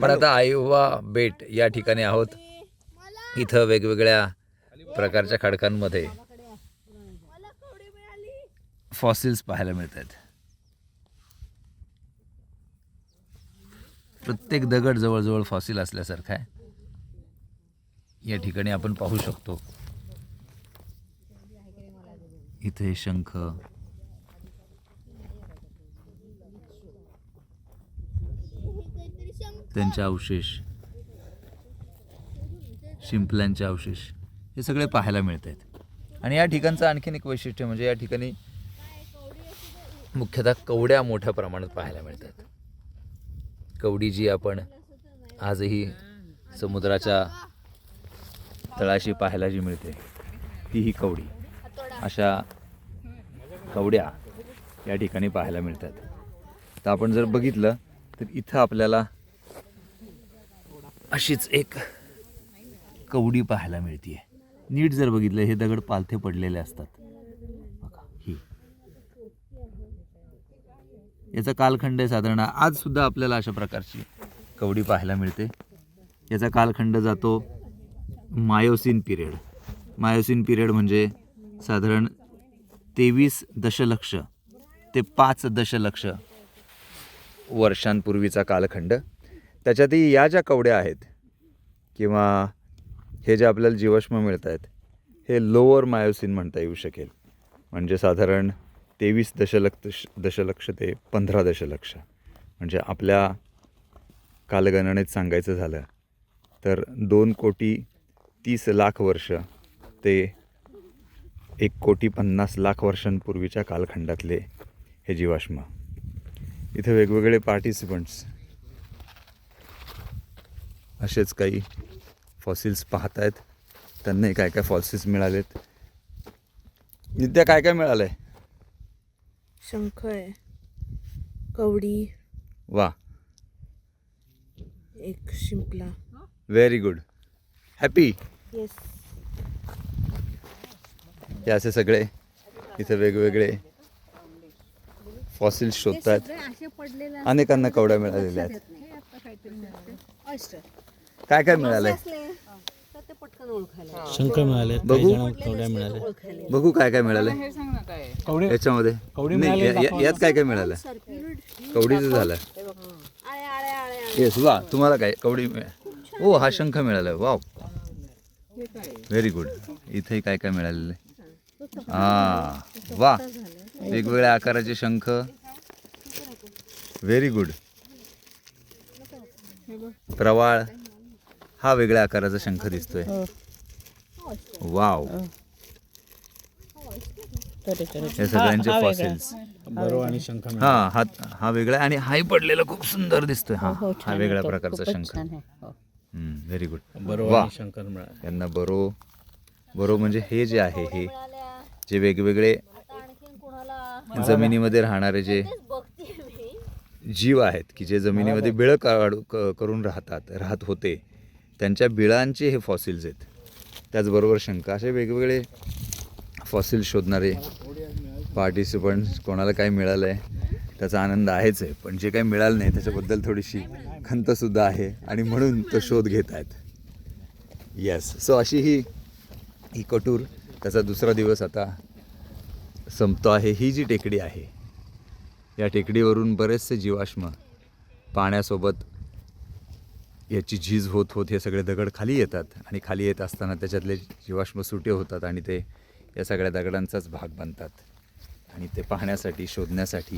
आपण आता आयोवा बेट या ठिकाणी आहोत. इथं वेगवेगळ्या प्रकारच्या खडकांमध्ये फॉसिल्स पाहायला मिळत आहेत प्रत्येक दगड जवळजवळ फॉसिल असल्यासारखा आहे. या ठिकाणी आपण पाहू शकतो. इथे शंख त्यांचे अवशेष. शिंपल्यांचे अवशेष. हे सगळे पाहायला मिळत आहेत आणि या ठिकाणचं आणखीन एक वैशिष्ट्य म्हणजे या ठिकाणी मुख्यतः कवड्या मोठ्या प्रमाणात पाहायला मिळतात. कवडी जी आपण आजही समुद्राच्या तळाशी पाहायला जी मिळते ती ही कवडी. अशा कवड्या या ठिकाणी पाहायला मिळतात. तर आपण जर बघितलं तर इथं आपल्याला अशीच एक कवडी पाहायला मिळते नीट जर बघितलं हे दगड पालथे पडलेले असतात. बघा ही. याचा कालखंड आहे साधारण. आज सुद्धा आपल्याला अशा प्रकारची कवडी पाहायला मिळते. याचा कालखंड जातो मायोसिन पिरियड. मायोसिन पिरियड म्हणजे साधारण तेवीस दशलक्ष ते पाच दशलक्ष वर्षांपूर्वीचा कालखंड. त्याच्यातही या ज्या कवड्या आहेत किंवा हे जे आपल्याला जीवाश्म मिळत आहेत हे लोअर मायोसिन म्हणता येऊ शकेल. म्हणजे साधारण तेवीस दशलक्ष दशलक्ष ते पंधरा दशलक्ष. म्हणजे आपल्या कालगणनेत सांगायचं झालं तर दोन कोटी तीस लाख वर्ष ते एक कोटी पन्नास लाख वर्षांपूर्वीच्या कालखंडातले हे जीवाश्म. इथे वेगवेगळे पार्टिसिपंट्स असेच काही फॉसिल्स पाहत आहेत त्यांनाही काय काय फॉसिल्स मिळालेत. नित्या काय काय मिळालं आहे शंख आहे कवडी वा. एक शिंपला. व्हेरी गुड हॅपी येस हे असे सगळे इथे वेगवेगळे फॉसिल्स शोधत आहेत अनेकांना कवड्या मिळालेल्या आहेत. काय काय मिळालंय? ते पटकन ओळखायला. शंख मिळाले बघू. काही जण कवड्या मिळाल्या बघू काय काय मिळालंय. कवडे याच्यामध्ये. कवडी नाही, मिळाली, या- या- यात काय काय मिळालं? कवडीचं झालं. आळे आळे आळे येस वा तुम्हाला काय? कवडी मिळा ओ हा शंख मिळाला. वाव. व्हेरी गुड इथेही काय काय मिळालेलं आहे? हा. वा. वेगवेगळ्या आकाराचे शंख. व्हेरी गुड प्रवाळ. हा वेगळ्या आकाराचा शंख दिसतोय. वाव. हे. सगळ्यांचे फॉसिल्स बरो आणि शंख मिळाले. हा हा हा वेगळा आणि हाही पडलेला खूप सुंदर दिसतोय. हा हा वेगळ्या प्रकारचा शंख. व्हेरी गुड बरो वा शंकर मिळाले यांना बरो बरो म्हणजे हे जे आहे हे जे वेगवेगळे जमिनीमध्ये राहणारे जे जीव आहेत की जे जमिनीमध्ये बिळं काढू करून राहतात राहत होते त्यांच्या बिळांचे हे फॉसिल्स आहेत. त्याचबरोबर शंख असे वेगवेगळे फॉसिल शोधणारे पार्टिसिपंट्स कोणाला काय मिळालं आहे त्याचा आनंद आहेच आहे. पण जे काही मिळालं नाही त्याच्याबद्दल थोडीशी खंतसुद्धा आहे आणि म्हणून तो शोध घेत आहेत. येस सो अशी ही ही कटूर त्याचा दुसरा दिवस आता संपतो आहे. ही जी टेकडी आहे या टेकडीवरून बरेचसे जीवाश्म पाण्यासोबत याची झीज होत होत हे सगळे दगड खाली येतात आणि खाली येत असताना त्याच्यातले जीवाश्म सुटे होतात आणि ते या सगळ्या दगडांचाच भाग बनतात. आणि ते पाहण्यासाठी शोधण्यासाठी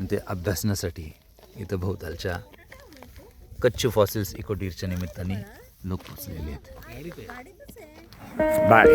आणि ते अभ्यासण्यासाठी इथं भोवतालच्या कच्छ फॉसिल्स इकोटीरच्या निमित्ताने लोक पोचलेले आहेत. बाय.